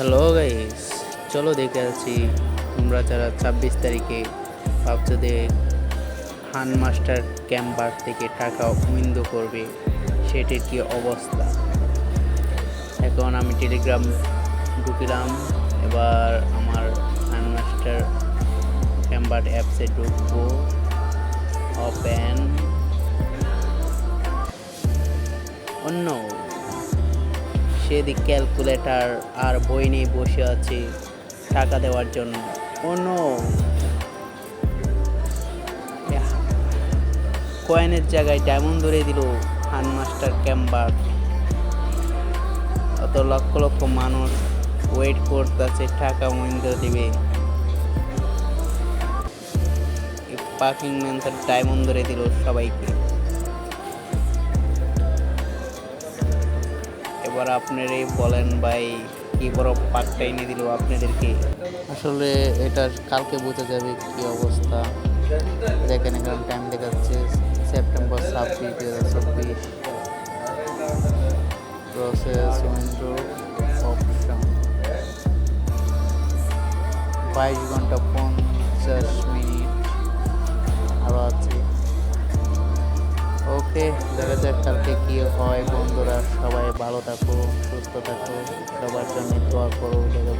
Hello guys চলো দেখে আছি তোমরা যারা ছাব্বিশ তারিখে ভাবছ যে হান মাস্টার ক্যাম্পার থেকে টাকা উইন্দ করবে, সেটির কি অবস্থা? এখন আমি টেলিগ্রাম ঢুকিলাম, এবার আমার হান মাস্টার ক্যাম্পার অ্যাপসে ঢুকবো। ওপেন অন্য সেদিক ক্যালকুলেটর আর বই নিয়ে বসে আছে টাকা দেওয়ার জন্য। অন্য কয়েনের জায়গায় ডায়মন্ড ধরে দিল হান মাস্টার ক্যাম্বার অত লক্ষ লক্ষ মানুষ ওয়েট করতেছে, টাকা মহিন্দ্র দিবে। পার্কিং ম্যান তার ডায়মন্ড ধরে দিল সবাইকে। এবার আপনারাই বলেন ভাই, কি বড় পাকটা এনে দিল আপনাদেরকে? আসলে এটা কালকে বোঝা যাবে কি অবস্থা। দেখেন এখানে টাইম দেখাচ্ছে সেপ্টেম্বর ছাব্বিশ দু হাজার চব্বিশ প্রসেস উইন্ডো অপশন বাইশ ঘণ্টা পঞ্চাশ মিনিট। আরও আছে। ওকে দেখা যাক কালকে কি হয়। বন্ধুরা, সবাই ভালো থাকো, সুস্থ থাকো, সবার জন্য দোয়া করো, দেখা